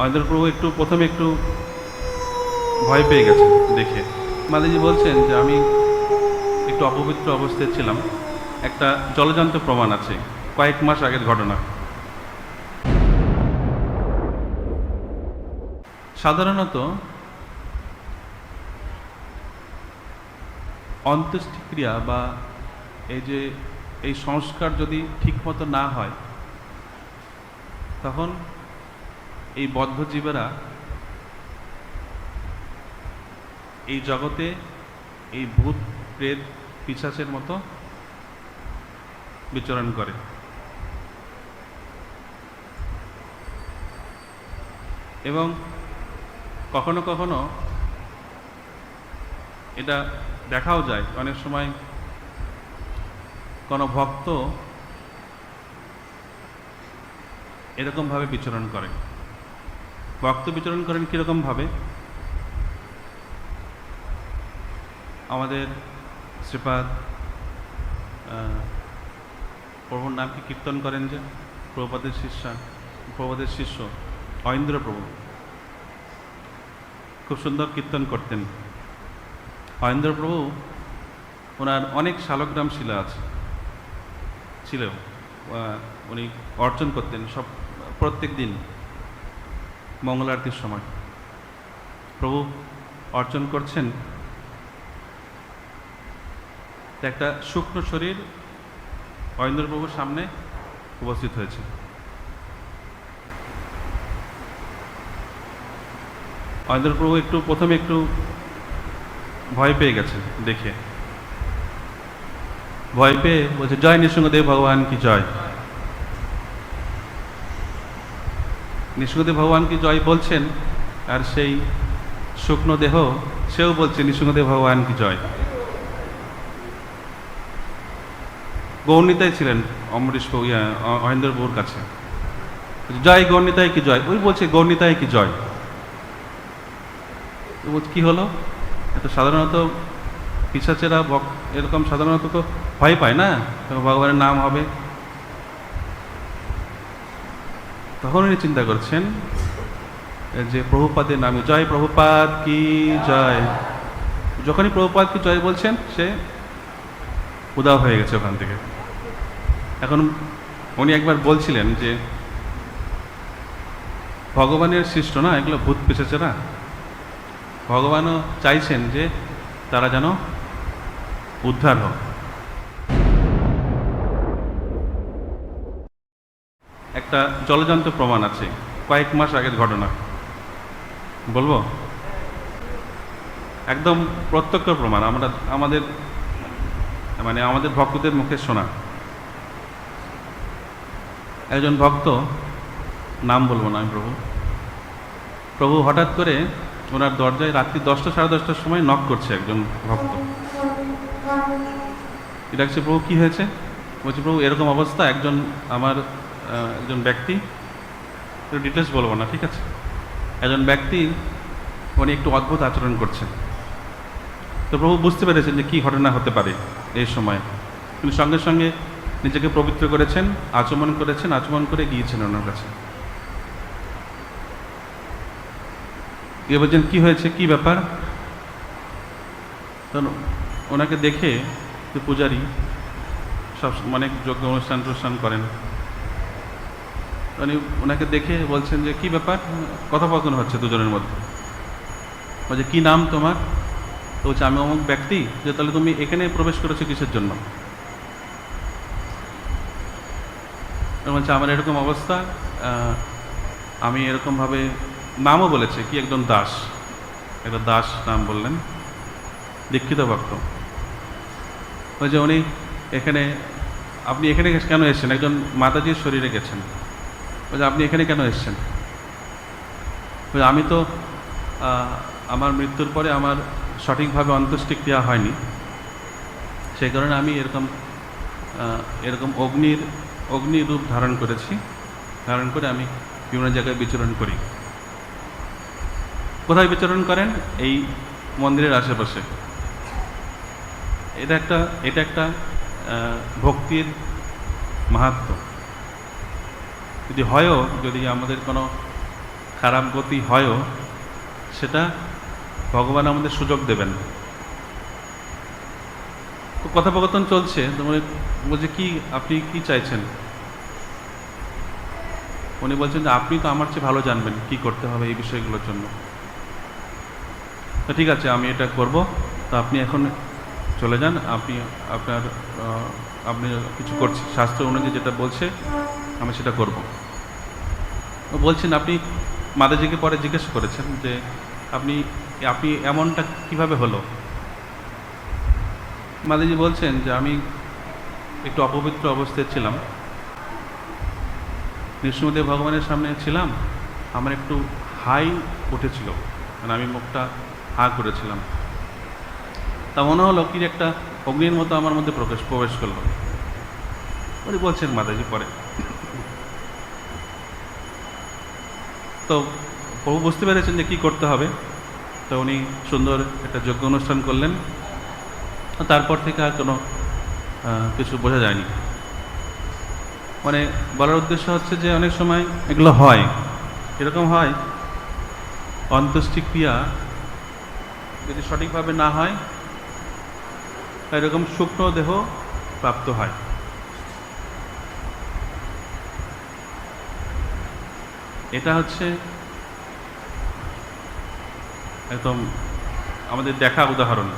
অয়েন্দ্র প্রভু একটু প্রথমে একটু ভয় পেয়ে গেছে দেখে। মালিজি বলছেন যে আমি একটু অপবিত্র অবস্থায় ছিলাম। একটা জলজান্ত প্রমাণ আছে, কয়েক মাস আগের ঘটনা। সাধারণত অন্ত্যেষ্টিক্রিয়া বা এই যে এই সংস্কার যদি ঠিকমতো না হয়, তখন এই বদ্ধজীবেরা এই জগতে এই ভূত প্রেত পিশাচের মতো বিচরণ করে। এবং কখনো কখনো এটা দেখাও যায়, অনেক সময় কোনো ভক্ত এরকমভাবে বিচরণ করে। ভক্ত বিচরণ করেন কীরকমভাবে আমাদের শ্রীপাদ প্রভুর নামকে কীর্তন করেন যে প্রভুপাদের শিষ্যা, প্রভুপাদের শিষ্য অয়েন্দ্র প্রভু। খুব সুন্দর কীর্তন করতেন। অয়েন্দ্র প্রভু ওনার অনেক শালগ্রাম শিলা আছে। ছিল উনি অর্জন করতেন সব, প্রত্যেক দিন। মঙ্গল আরতির সময়। প্রভু অর্জন করছেন। একটা শুকনো শরীর অয়েন্দ্রপ্রভুর সামনে উপস্থিত হয়েছে। অয়েন্দ্রপ্রভু একটু প্রথমে একটু ভয় পেয়ে গেছে দেখে। ভয় পেয়ে বলছে, জয় নৃসিংহদেব ভগবান, কি জয়? নৃসিংহদেব ভগবান কি জয় বলছেন? আর সেই শুকনো দেহ সেও বলছে নৃসিংহদেব ভগবান কি জয়? গৌরনীতাই ছিলেন অমরেশ অ- কাছে। জয় গৌরনীতাই কি জয়? ওই বলছে, গৌরনীতাই কি জয়? কি হলো? এত সাধারণত পিসাচেরা এরকম সাধারণত তো ভয় পায় না? ভগবানের নাম হবে তখন উনি চিন্তা করছেন যে প্রভুপাদের নামে, জয় প্রভুপাদ কি জয়? যখনই প্রভুপাদ কি জয় বলছেন, সে উদাও হয়ে গেছে ওখান থেকে। এখন উনি একবার বলছিলেন যে, ভগবানের সৃষ্ট না, এগুলো ভূত পেছেছে না। ভগবানও চাইছেন যে তারা যেন উদ্ধার হোক। একটা জলজান্ত প্রমাণ আছে, কয়েক মাস আগের ঘটনা। বলব? একদম প্রত্যক্ষ প্রমাণ, আমরা, আমাদের মানে আমাদের ভক্তদের মুখে শোনা। একজন ভক্ত, নাম বলব না আমি প্রভু। প্রভু হঠাৎ করে ওনার দরজায় রাত্রি দশটা, সাড়ে দশটার সময় নক করছে একজন ভক্ত। হচ্ছে, প্রভু, কি হয়েছে? বলছি, প্রভু, এরকম অবস্থা, একজন আমার একজন ব্যক্তি, একটু ডিটেলস বলব না, ঠিক আছে? একজন ব্যক্তি, উনি একটু অদ্ভুত আচরণ করছেন। তো প্রভু বুঝতে পেরেছেন যে কী ঘটনা হতে পারে এই সময়। তিনি সঙ্গে সঙ্গে নিজেকে পবিত্র করেছেন, আচমন করেছেন, আচমন করে গিয়েছেন ওনার কাছে। গিয়ে বলছেন, কী হয়েছে? কী ব্যাপার? ওনাকে দেখে পূজারী সব অনেক যোগ্য অনুষ্ঠান টুষ্ঠান করেন। উনি ওনাকে দেখে বলছেন যে, কি ব্যাপার? কথোপকথন হচ্ছে দুজনের মধ্যে। বলছে, কী নাম তোমার? তো বলছে, আমি অমুক ব্যক্তি যে তাহলে তুমি এখানে প্রবেশ করেছ কিসের জন্য? বলছে, আমার এরকম অবস্থা আমি এরকমভাবে নামও বলেছে, কি একজন দাস? একটা দাস নাম বললেন, দীক্ষিত ভক্ত। বলছে, উনি এখানে, আপনি এখানে কেন এসেছেন? একজন মাতাজির শরীরে গেছেন। বলছে আপনি এখানে কেন এসেছেন? বলছে আমি তো আমার মৃত্যুর পরে আমার সঠিকভাবে অন্ত্যেষ্টিক্রিয়া হয়নি। সেই কারণে আমি এরকম এরকম অগ্নির, অগ্নি রূপ ধারণ করেছি। ধারণ করে আমি বিভিন্ন জায়গায় বিচরণ করি। কোথায় বিচরণ করেন? এই মন্দিরের আশেপাশে। এটা একটা এটা একটা ভক্তির মাহাত্ম। যদি হয়ও, যদি আমাদের কোনো খারাপ গতি হয়ও, সেটা ভগবান আমাদের সুযোগ দেবেন। তো কথোপকথন চলছে তোমার বলছে, কি, আপনি কি চাইছেন? উনি বলছেন যে, আপনি তো আমার চেয়ে ভালো জানবেন কি করতে হবে এই বিষয়গুলোর জন্য। তো ঠিক আছে, আমি এটা করব। তো আপনি এখন চলে যান, আপনি আপনার আপনি কিছু করছেন শাস্ত্র অনুযায়ী যেটা বলছে, আমি সেটা করব। বলছেন আপনি মাতাজিকে পরে জিজ্ঞেস করেছেন যে আপনি আপনি এমনটা কীভাবে হলো? মাতাজি বলছেন যে আমি একটু অপবিত্র অবস্থায় ছিলাম। নৃসিংহদেব ভগবানের সামনে ছিলাম, আমার একটু হাই উঠেছিল মানে আমি মুখটা হা করেছিলাম। তা মনে হলো কি একটা অগ্নির মতো আমার মধ্যে প্রবেশ প্রবেশ করল। বলছেন মাতাজি পরে তো প্রভু বুঝতে পেরেছেন যে কী করতে হবে। তো উনি সুন্দর একটা যজ্ঞ অনুষ্ঠান করলেন। তারপর থেকে আর কোনো কিছু বোঝা যায়নি। মানে বলার উদ্দেশ্য হচ্ছে যে অনেক সময় এগুলো হয়। এরকম হয়, অন্ত্যেষ্টিক্রিয়া যদি সঠিকভাবে না হয়, এরকম শুকনো দেহ প্রাপ্ত হয়। এটা হচ্ছে একদম আমাদের দেখা উদাহরণ।